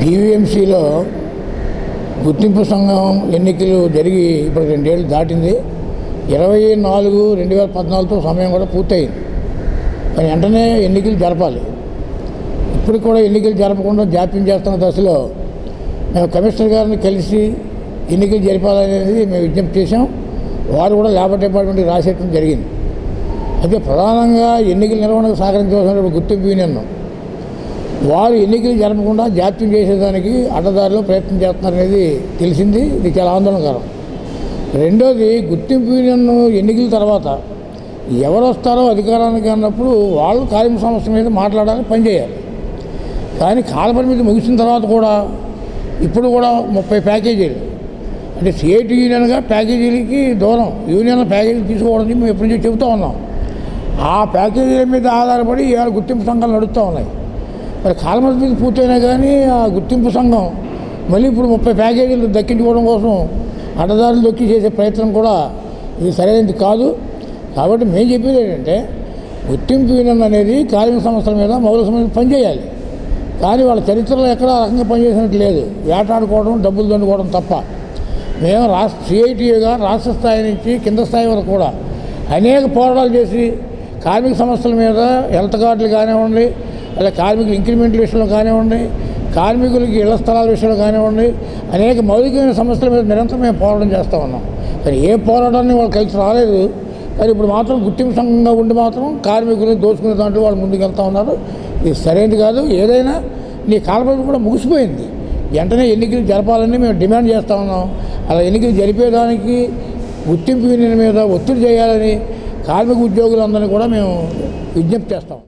జీవీఎంసీలో గుర్తింపు సంఘం ఎన్నికలు జరిగి ఇప్పుడు రెండేళ్ళు దాటింది. ఇరవై నాలుగు రెండు వేల పద్నాలుగుతో సమయం కూడా పూర్తయింది. మరి వెంటనే ఎన్నికలు జరపాలి. ఇప్పుడు కూడా ఎన్నికలు జరపకుండా జాప్యం చేస్తున్న దశలో మేము కమిషనర్ గారిని కలిసి ఎన్నికలు జరిపాలనేది మేము విజ్ఞప్తి చేశాం. వారు కూడా లేబర్ డిపార్ట్మెంట్కి రాసేయడం జరిగింది. అయితే ప్రధానంగా ఎన్నికల నిర్వహణకు సహకరించవలసిన గుర్తింపు యూనియన్ వారు ఎన్నికలు జరపకుండా జాప్యం చేసేదానికి అడ్డదారిలో ప్రయత్నం చేస్తున్నారనేది తెలిసింది. ఇది చాలా ఆందోళనకరం. రెండోది గుర్తింపు యూనియన్ ఎన్నికల తర్వాత ఎవరు వస్తారో అధికారానికి అన్నప్పుడు వాళ్ళు కార్మిక సంస్థ మీద మాట్లాడాలి పనిచేయాలి. కానీ కాలపరిమితి ముగిసిన తర్వాత కూడా ఇప్పుడు కూడా ముప్పై ప్యాకేజీలు. అంటే స్టేట్ యూనియన్గా ప్యాకేజీలకి దూరం యూనియన్ ప్యాకేజీలు తీసుకోవడం మేము ఎప్పటి నుంచో చెబుతూ ఉన్నాం. ఆ ప్యాకేజీల మీద ఆధారపడి ఇవాళ గుర్తింపు సంఘాలు నడుస్తూ ఉన్నాయి. మరి కాలమర్పికి పూర్తయినా కానీ ఆ గుర్తింపు సంఘం మళ్ళీ ఇప్పుడు ముప్పై ప్యాకేజీలు దక్కించుకోవడం కోసం అడ్డదారులు దొక్కి చేసే ప్రయత్నం కూడా ఇది సరైనది కాదు. కాబట్టి మేము చెప్పేది ఏంటంటే గుర్తింపు యూనియన్ అనేది కార్మిక సంస్థల మీద మౌలిక సమస్య పనిచేయాలి. కానీ వాళ్ళ చరిత్రలో ఎక్కడ రకంగా పనిచేసినట్టు లేదు. వేటాడుకోవడం డబ్బులు దండుకోవడం తప్ప. మేము రాష్ట్ర సిఐటిగా రాష్ట్ర స్థాయి నుంచి కింద స్థాయి వరకు కూడా అనేక పోరాటాలు చేసి కార్మిక సంస్థల మీద హెల్త్ కార్డులు కానివ్వండి అలా కార్మికుల ఇంక్రిమెంట్ల విషయంలో కానివ్వండి కార్మికులకి ఇళ్ళ స్థలాల విషయంలో కానివ్వండి అనేక మౌలికమైన సమస్యల మీద నిరంతరం మేము పోరాటం చేస్తూ ఉన్నాం. కానీ ఏ పోరాటాన్ని వాళ్ళు కలిసి రాలేదు. కానీ ఇప్పుడు మాత్రం గుర్తింపు సంఘంగా ఉండి మాత్రం కార్మికులు దోచుకునే దాంట్లో వాళ్ళు ముందుకు ఉన్నారు. ఇది సరైనది కాదు. ఏదైనా నీ కాలపరిమితి కూడా ముగిసిపోయింది. వెంటనే ఎన్నికలు జరపాలని మేము డిమాండ్ చేస్తూ ఉన్నాం. అలా ఎన్నికలు జరిపేదానికి గుర్తింపు యూనియన్ మీద ఒత్తిడి చేయాలని కార్మిక ఉద్యోగులందరినీ కూడా మేము విజ్ఞప్తి చేస్తాం